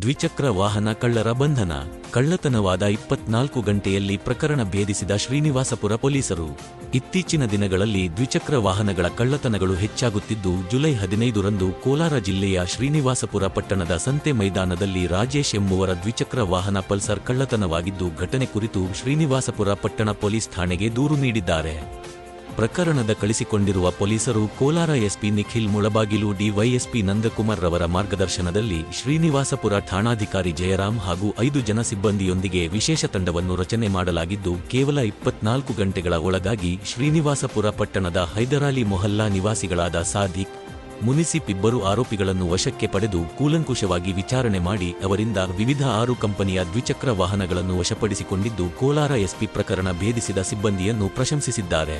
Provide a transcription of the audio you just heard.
ದ್ವಿಚಕ್ರ ವಾಹನ ಕಳ್ಳರ ಬಂಧನ. ಕಳ್ಳತನವಾದ ಇಪ್ಪತ್ನಾಲ್ಕು ಗಂಟೆಯಲ್ಲಿ ಪ್ರಕರಣ ಭೇದಿಸಿದ ಶ್ರೀನಿವಾಸಪುರ ಪೊಲೀಸರು. ಇತ್ತೀಚಿನ ದಿನಗಳಲ್ಲಿ ದ್ವಿಚಕ್ರ ವಾಹನಗಳ ಕಳ್ಳತನಗಳು ಹೆಚ್ಚಾಗುತ್ತಿದ್ದು, ಜುಲೈ ಹದಿನೈದರಂದು ಕೋಲಾರ ಜಿಲ್ಲೆಯ ಶ್ರೀನಿವಾಸಪುರ ಪಟ್ಟಣದ ಸಂತೆ ಮೈದಾನದಲ್ಲಿ ರಾಜೇಶ್ ಎಂಬುವರ ದ್ವಿಚಕ್ರ ವಾಹನ ಪಲ್ಸರ್ ಕಳ್ಳತನವಾಗಿದ್ದು, ಘಟನೆ ಕುರಿತು ಶ್ರೀನಿವಾಸಪುರ ಪಟ್ಟಣ ಪೊಲೀಸ್ ಠಾಣೆಗೆ ದೂರು ನೀಡಿದ್ದಾರೆ. ಪ್ರಕರಣದ ಕಳಿಸಿಕೊಂಡಿರುವ ಪೊಲೀಸರು ಕೋಲಾರ ಎಸ್ಪಿ ನಿಖಿಲ್ ಮುಳಬಾಗಿಲು ಡಿವೈಎಸ್ಪಿ ನಂದಕುಮಾರ್ ರವರ ಮಾರ್ಗದರ್ಶನದಲ್ಲಿ ಶ್ರೀನಿವಾಸಪುರ ಠಾಣಾಧಿಕಾರಿ ಜಯರಾಮ್ ಹಾಗೂ ಐದು ಜನ ಸಿಬ್ಬಂದಿಯೊಂದಿಗೆ ವಿಶೇಷ ತಂಡವನ್ನು ರಚನೆ ಮಾಡಲಾಗಿದ್ದು, ಕೇವಲ ಇಪ್ಪತ್ನಾಲ್ಕು ಗಂಟೆಗಳ ಒಳಗಾಗಿ ಶ್ರೀನಿವಾಸಪುರ ಪಟ್ಟಣದ ಹೈದರಾಲಿ ಮೊಹಲ್ಲಾ ನಿವಾಸಿಗಳಾದ ಸಾದಿಕ್, ಮುನಿಸಿಪ್ ಇಬ್ಬರು ಆರೋಪಿಗಳನ್ನು ವಶಕ್ಕೆ ಪಡೆದು ಕೂಲಂಕುಷವಾಗಿ ವಿಚಾರಣೆ ಮಾಡಿ ಅವರಿಂದ ವಿವಿಧ ಆರು ಕಂಪನಿಯ ದ್ವಿಚಕ್ರ ವಾಹನಗಳನ್ನು ವಶಪಡಿಸಿಕೊಂಡಿದ್ದು, ಕೋಲಾರ ಎಸ್ಪಿ ಪ್ರಕರಣ ಭೇದಿಸಿದ ಸಿಬ್ಬಂದಿಯನ್ನು ಪ್ರಶಂಸಿಸಿದ್ದಾರೆ.